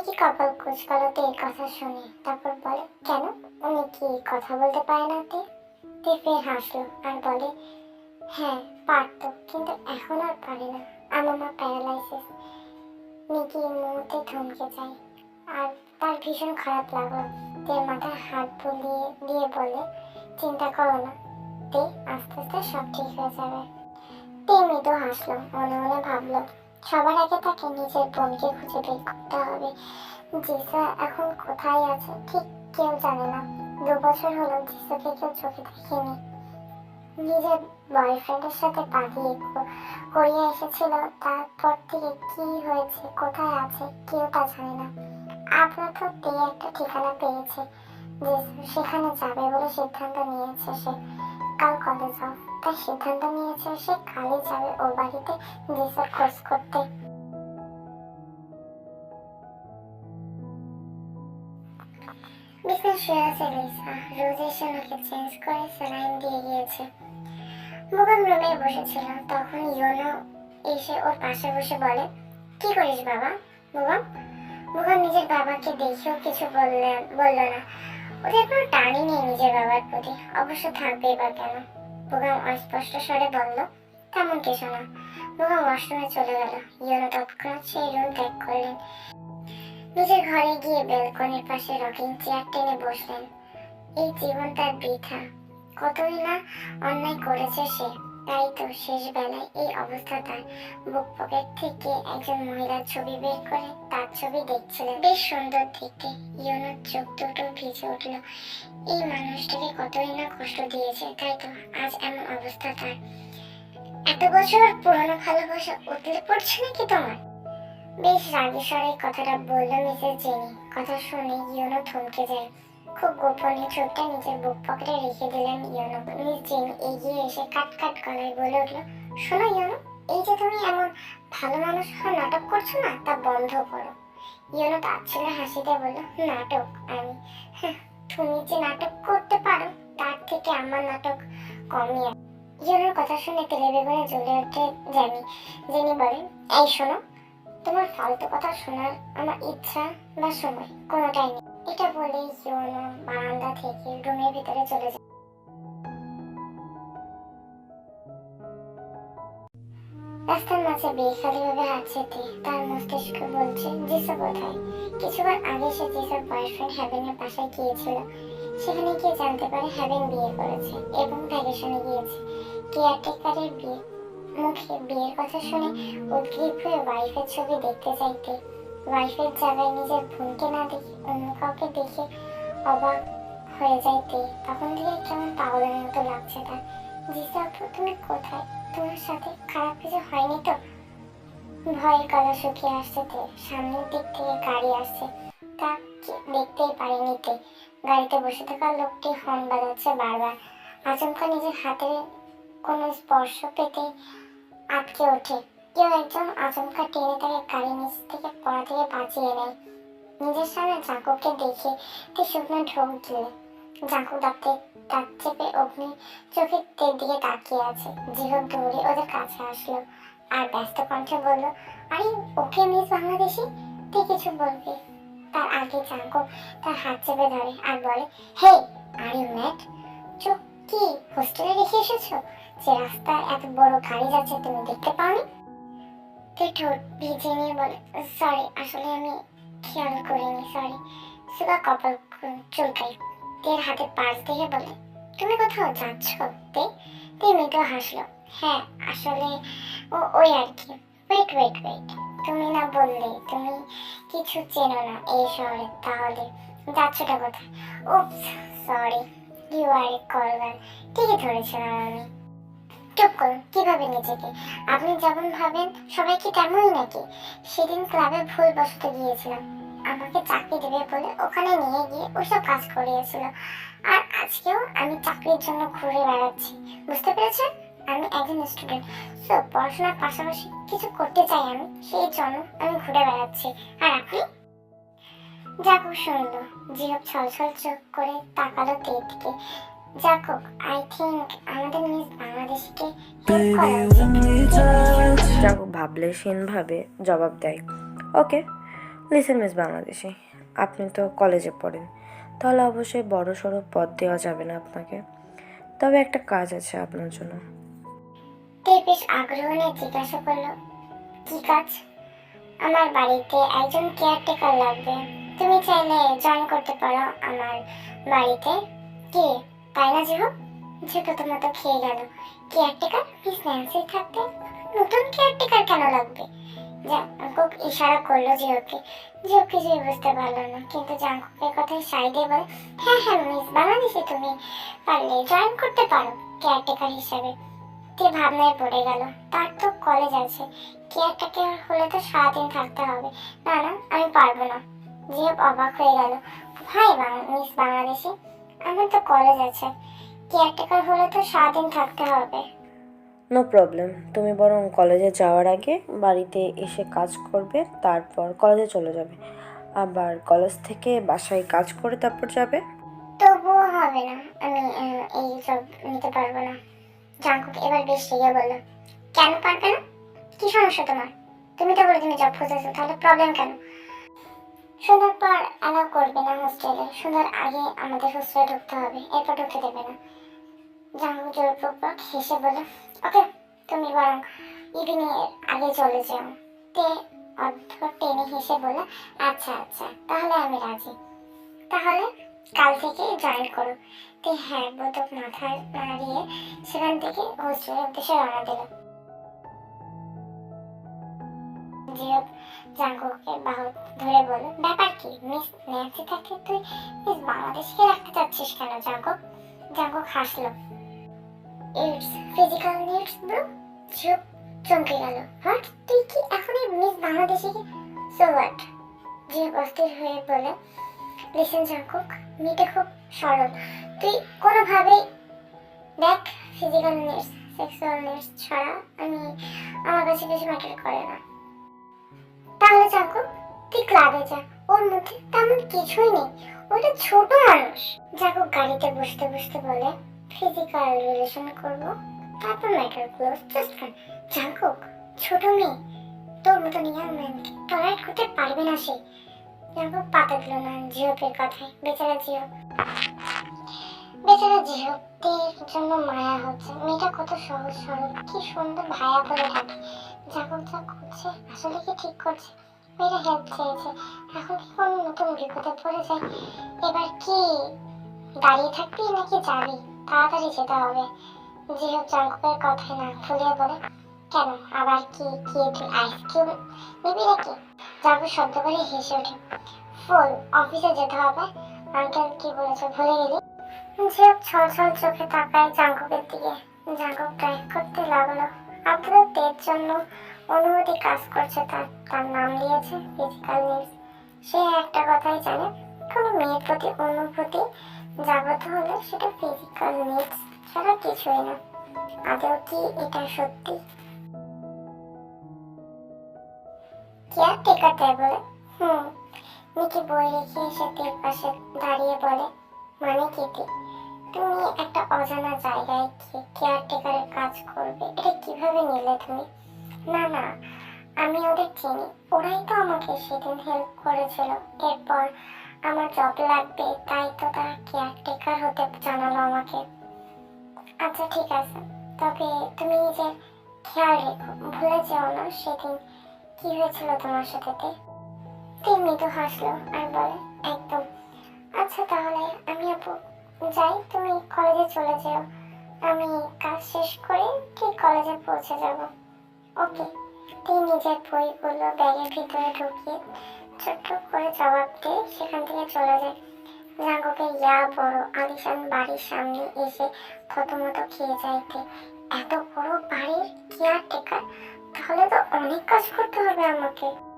মেকি কপাল কুচকালোতে এই কথা শুনে? তারপর বলে, কেন? উনি কি কথা বলতে পারে না তে? তে ফের হাসলো আর বলে হ্যাঁ পারতো, কিন্তু এখন আর পারে না। আমার মা প্যারালাইসিস নিকি মুহূর্তে থমকে যায়। আর তার ভীষণ খারাপ লাগল। তে মাথায় হাত বুলিয়ে দিয়ে বলে, চিন্তা করো না। তে আস্তে আস্তে সব ঠিক হয়ে যাবে। তে মৃদু হাসলো, মনে মনে ভাবলো সবার আগে তাকে নিজের বোনকে খুঁজে বের করতে হবে। জিসা এখন কোথায় আছে? ঠিক কেউ জানে না। দু বছর হলো জিসাকে কেউ চোখে দেখেনি। নিজের বয়ফ্রেন্ডের সাথে পালিয়ে করিয়ে এসেছিল। তারপর থেকে কি হয়েছে, কোথায় আছে, কেউ তা জানে না। আপনার তো তে একটা ঠিকানা পেয়েছে। যে সেখানে যাবে বলে সিদ্ধান্ত নিয়েছে সে। কাল কলেজ যাও তাই সিদ্ধান্ত নিয়েছে সে কালই যাবে ও বাড়িতে জিসার খোঁজ করতে। শুয়ে আছে লিসা রোজ এসে ওনাকে চেঞ্জ করে স্যালাইন দিয়ে গিয়েছে। রুমে বসেছিল, তখন ইয়োনো এসে ওর পাশে বসে বলে, কি করিস বাবা মুগাম মুগাম নিজের বাবাকে দেখেও কিছু বললেন বলল না। ওদের কোনো টানই নেই নিজের বাবার প্রতি। অবশ্য থাকবেই বা কেন? মুগাম অস্পষ্ট স্বরে বলল, তেমন কিছু না। মুগাম ওয়াশরুমে চলে গেল। ইয়োনো তৎক্ষণাৎ সেই রুম ত্যাগ করলেন। নিজের ঘরে গিয়ে ব্যালকনির পাশে রকিং চেয়ার টেনে বসলেন। এই জীবন তার বৃথা। কতই না অন্যায় করেছে সে। তাই তো শেষ বেলায় এই অবস্থা তার বুক পকেট থেকে একজন মহিলার ছবি বের করে তার ছবি দেখছিলেন। বেশ সুন্দর দেখতে। ইয়নোর চোখ দুটো ভিজে উঠল। এই মানুষটাকে কতই না কষ্ট দিয়েছে, তাই তো আজ এমন অবস্থা তার এত বছর পুরনো ভালোবাসা উতলে পড়ছে নাকি তোমার? বেশ রাগী স্বরে কথাটা বলল মিসেস জেনি। কথা শুনে ইয়োনো থমকে যায়। খুব গোপনে ছোটটা নিজের বুক পকেটে রেখে দিলেন ইয়োনো। মিস এগিয়ে এসে কাট কাট গলায় বলে উঠল শোনো ইয়োনো এই যে তুমি এমন ভালো মানুষ হওয়ার নাটক করছ না তা বন্ধ করো। ইয়োনো তাচ্ছিল হাসিতে বলল নাটক আমি "হ্যাঁ, তুমি যে নাটক করতে পারো তার থেকে আমার নাটক কমই আছে।" ইয়োনোর কথা শুনে তেলে বেগুনে জ্বলে ওঠে জেনি জেনি বলে এই শোনো তোমার ফালতু কথা শোনার আমার ইচ্ছা বা সময় কোনোটাই নেই। এটা বলেই ইয়োনো বারান্দা থেকে রুমের ভিতরে চলে যায়। রাস্তার মাঝে বেখালিভাবে হাঁটছে তার মস্তিষ্ক বলছে, জিসা কোথায়? কিছুবার আগে সে জিসার বয়ফ্রেন্ড হ্যাভেনের বাসায় গিয়েছিল। সেখানে গিয়ে জানতে পারে হ্যাভেন বিয়ে করেছে এবং ভ্যাকেশনে গিয়েছে। কেয়ারটেকারের বিয়ে, মুখে বিয়ের কথা শুনে উদ্গ্রীব হয়ে ওয়াইফের ছবি দেখতে চাইতে ওয়াইফের জায়গায় নিজের বোনকে না দেখে অন্য কাউকে দেখে অবাক হয়ে যায় যাইতে তখন থেকে কেমন পাগলের মতো লাগছে তার। জিসা আপু, তুমি কোথায়? তোমার সাথে খারাপ কিছু হয়নি তো? ভয়ের গলা শুকিয়ে আসছে তে। সামনের দিক থেকে গাড়ি আসছে। তা দেখতেই পারেনি তে। গাড়িতে বসে থাকা লোকটি হর্ন বাজাচ্ছে বারবার। আচমকা নিজের হাতের কোনো স্পর্শ পেতে আটকে ওঠে। কেউ একজন আচমকা টেনে তাকে গাড়ি নিচ থেকে পড়া থেকে বাঁচিয়ে নেয়। নিজের সামনে জাঁকুকে দেখে তে শুকনো ঢোক দিল জাঁকু দাঁতে দাঁত চেপে অগ্নি চোখের তের দিকে তাকিয়ে আছে। জিহব দৌড়ে ওদের কাছে আসলো আর ব্যস্ত কণ্ঠে বলল, আরে, ওকে মিস বাংলাদেশি? তুই কিছু বলবি? তার আগে জাঁকু তার হাত চেপে ধরে আর বলে হে আর ইউ ম্যাট চোখ কি, হোস্টেলে রেখে এসেছ? যে রাস্তায় এত বড় গাড়ি যাচ্ছে তুমি দেখতে পাওনি? তে ঠোঁট ভিজে নিয়ে বলে সরি আসলে আমি খেয়াল করিনি সরি সুগা কপাল চুলকাই তের হাতে পার্স দেখে বলে, তুমি কোথাও যাচ্ছ তে? তে মৃদু হাসলো হ্যাঁ আসলে ও, ওই আর কি। ওয়েট ওয়েট ওয়েট তুমি না বললে, তুমি কিছু চেনো না এই শহরে, তাহলে যাচ্ছটা কোথায়? ও সরি ইউ আর এ কলগান ঠিকই ধরেছিলাম আমি। করুন কীভাবে নিজেকে? আপনি যেমন ভাবেন, সবাই কি তেমনই নাকি? সেদিন ক্লাবে ভুল বসতে গিয়েছিলাম। আমাকে চাকরি দেবে বলে ওখানে নিয়ে গিয়ে ওসব কাজ করিয়েছিল। আর আজকেও আমি চাকরির জন্য ঘুরে বেড়াচ্ছি। বুঝতে পেরেছেন? আমি একজন স্টুডেন্ট সো পড়াশোনার পাশাপাশি কিছু করতে চাই আমি, সেই জন্য আমি ঘুরে বেড়াচ্ছি। আর আপনি? যাকুব শুনল জিহব ছলছল চোখ করে তাকালো তের দিকে যাকুব আই থিঙ্ক আমাদের মিস বাংলাদেশকে করা ভাবলেশীনভাবে জবাব দেয়। ওকে লিসেন মিস বাংলাদেশি আপনি তো কলেজে পড়েন তাহলে অবশ্যই বড় সড়ো পদ দেওয়া যাবে না আপনাকে। তবে একটা কাজ আছে আপনার জন্য। বেশ আগ্রহ নিয়ে জিজ্ঞাসা করল কি কাজ? আমার বাড়িতে একজন কেয়ারটেকার লাগবে। তুমি চাইলে জয়েন করতে পারো আমার বাড়িতে। কি? তাই না, জিহো? জিহো তো মতো খেয়ে গেল। কেয়ারটেকার মিস ন্যান্সি থাকতে নতুন কেয়ারটেকার কেন লাগবে? জাঙ্কুক ইশারা করল জিওকে জিও কিছুই বুঝতে পারল না, কিন্তু জাঙ্কুকের কথায় সাই দিয়ে বলে হ্যাঁ হ্যাঁ মিস বাংলাদেশে তুমি পারলে জয়েন করতে পারো কেয়ারটেকার হিসাবে। তে ভাবনায় পড়ে গেল, তার তো কলেজ আছে কেয়ারটেকার হলে তো সারাদিন থাকতে হবে। না না, আমি পারব না। জিও অবাক হয়ে গেল, ভাই মিস বাংলাদেশি আমার তো কলেজ আছে। কেয়ারটেকার হলে তো সারাদিন থাকতে হবে। নো প্রবলেম তুমি বরং কলেজে যাওয়ার আগে বাড়িতে এসে কাজ করবে তারপর কলেজে চলে যাবে। আবার কলেজ থেকে বাসায় কাজ করে তারপর যাবে। তবুও হবে না। আমি এই সব নিতে পারব না। জাঙ্কুক এবার বেশ রেগে বলল কেন পারবে না? কি সমস্যা তোমার? তুমি তো বলে তুমি জব খুঁজেছো তাহলে প্রবলেম কেন? সন্ধ্যার পর অ্যালাউ করবে না হোস্টেলে সন্ধ্যার আগে আমাদের হোস্টেলে ঢুকতে হবে, এরপর ঢুকতে দেবে না। জাঙ্কুক জোরপূর্বক হেসে বলে, ওকে, তুমি বরং ইভিনিং এর আগে চলে যাও। তে অদ্ভুত টেনে হেসে বলে আচ্ছা আচ্ছা তাহলে আমি রাজি। তাহলে কাল থেকে জয়েন করো। তে হ্যাঁ বোধক মাথায় নাড়িয়ে সেখান থেকে হোস্টেলের উদ্দেশ্যে রওনা দিল। জিও জাঙ্কুকে বাহু ধরে বলল, ব্যাপার কি, মিস ন্যান্সি থাকতে তুই মিস বাংলাদেশকে রাখতে চাচ্ছিস কেন জাঙ্কুক জাঙ্কুক হাসলো। ইটস ফিজিক্যাল নিডস ব্রো জিও চমকে গেল। হোয়াট তুই কি এখন এই মিস বাংলাদেশিকে সো হোয়াট জিও অস্থির হয়ে বলে লিসেন জাঙ্কুক মেয়েটা খুব সরল। তুই কোনোভাবেই দেখ ফিজিক্যাল নিডস সেক্সুয়াল নিডস ছাড়া আমি আমার কাছে কিছু ম্যাটার করে না। তাহলে জাঙ্কুক তুই ক্লাবে যা। ওর মধ্যে তেমন কিছুই নেই। ওটা ছোট মানুষ। জাঙ্কুক গাড়িতে বসতে বসতে বলে ফিজিক্যাল রিলেশন করব? তারপর ম্যাটার ক্লোজ জাস্ট জাঙ্কুক ছোট মেয়ে। তোর মতন ইয়াং ম্যানকে টলারেট করতে পারবে না সে। জাঙ্কুক পাতা দিল না। জিওপের কথায়, বেচারা জিও বেচারা জিওপের জন্য মায়া হচ্ছে। মেয়েটা কত সহজ সরল কি সুন্দর ভায়া করে ডাকে জাঙ্কুক যা করছে আসলে কি ঠিক করছে? মেয়েটা হেল্প চেয়েছে। এখন কি কোনো নতুন বিপদে পড়ে যায়? এবার কি দাঁড়িয়ে থাকবি নাকি যাবি? তাড়াতাড়ি যেতে হবে। জিও জাঙ্কুকের কথায় না ফুলিয়ে বলে, কেন? আবার কি কি তুই আইসক্রিম নিবি নাকি? জাঙ্কুক শব্দ করে হেসে ওঠে। ফুল অফিসে যেতে হবে। আঙ্কেল কি বলেছে ভুলে গেলি? ঝিপ ছল ছল চোখে তাকায় জাঙ্কুকের দিকে। জাঙ্কুক ড্রাইভ করতে লাগল। আপনার তের জন্য অনুভূতি কাজ করছে তার তার নাম দিয়েছে ফিজিক্যাল নিডস সে একটা কথাই জানে, কোনো মেয়ের প্রতি অনুভূতি জাগ্রত হলে সেটা ফিজিক্যাল নিডস ছাড়া কিছুই না। আদৌ কি এটা সত্যি? কেয়ারটেকার তাই বলে? হুম নিকি বই রেখে এসে তের পাশে দাঁড়িয়ে বলে মানে কি? তুমি একটা অজানা জায়গায় গিয়ে কেয়ারটেকারের কাজ করবে, এটা কীভাবে নিলে তুমি? না না, আমি ওদের চিনি। ওরাই তো আমাকে সেদিন হেল্প করেছিল। এরপর আমার জব লাগবে, তাই তো তারা কেয়ারটেকার হতে জানালো আমাকে। আচ্ছা ঠিক আছে। তবে তুমি নিজের খেয়াল রেখো, ভুলে যেও না সেদিন কি হয়েছিল তোমার সাথে, তে? তে মৃদু হাসলো আর বলে, একদম। আচ্ছা তাহলে আমি আপু যাই, তুমি কলেজে চলে যাও। আমি কাজ শেষ করে ঠিক কলেজে পৌঁছে যাব? ওকে তুই নিজের বইগুলো ব্যাগের ভিতরে ঢুকিয়ে ছোট্ট করে জবাব দিয়ে সেখান থেকে চলে যায় জাঙ্গকে, ইয়া, বড় আলিশান বাড়ির সামনে এসে থতমত খেয়ে যাইতে। এত বড় বাড়ির কেয়ারটেকার, তাহলে তো অনেক কাজ করতে হবে আমাকে।